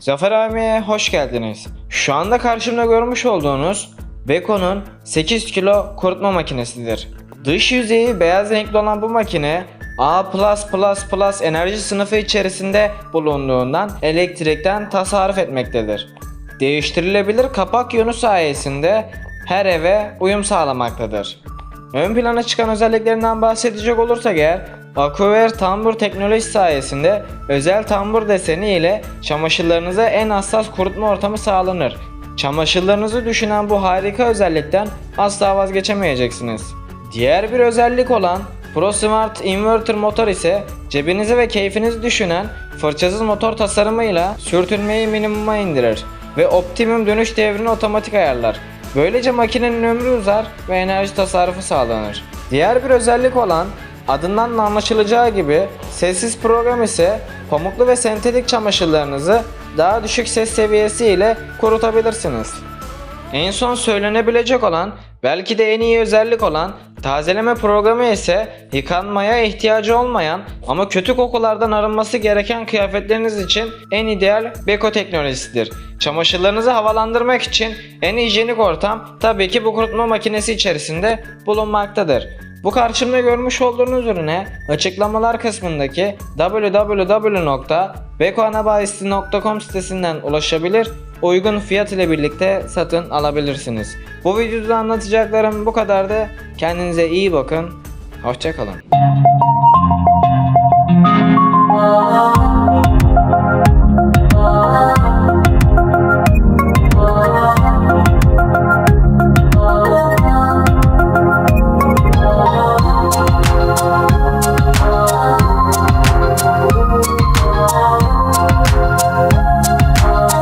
Zafer abiye hoş geldiniz. Şu anda karşımda görmüş olduğunuz Beko'nun 8 kilo kurutma makinesidir. Dış yüzeyi beyaz renkli olan bu makine A++ enerji sınıfı içerisinde bulunduğundan elektrikten tasarruf etmektedir. Değiştirilebilir kapak yönü sayesinde her eve uyum sağlamaktadır. Ön plana çıkan özelliklerinden bahsedecek olursak eğer Aquawear tambur teknolojisi sayesinde özel tambur deseni ile çamaşırlarınıza en hassas kurutma ortamı sağlanır. Çamaşırlarınızı düşünen bu harika özellikten asla vazgeçemeyeceksiniz. Diğer bir özellik olan ProSmart Inverter motor ise cebinizi ve keyfinizi düşünen fırçasız motor tasarımıyla sürtünmeyi minimuma indirir ve optimum dönüş devrini otomatik ayarlar. Böylece makinenin ömrü uzar ve enerji tasarrufu sağlanır. Diğer bir özellik olan adından da anlaşılacağı gibi sessiz program ise pamuklu ve sentetik çamaşırlarınızı daha düşük ses seviyesi ile kurutabilirsiniz. En son söylenebilecek olan belki de en iyi özellik olan tazeleme programı ise yıkanmaya ihtiyacı olmayan ama kötü kokulardan arınması gereken kıyafetleriniz için en ideal beko teknolojisidir. Çamaşırlarınızı havalandırmak için en hijyenik ortam tabii ki bu kurutma makinesi içerisinde bulunmaktadır. Bu karşımda görmüş olduğunuz ürüne açıklamalar kısmındaki www.bekoanabayisi.com sitesinden ulaşabilir, uygun fiyat ile birlikte satın alabilirsiniz. Bu videoda anlatacaklarım bu kadardı. Kendinize iyi bakın. Hoşçakalın.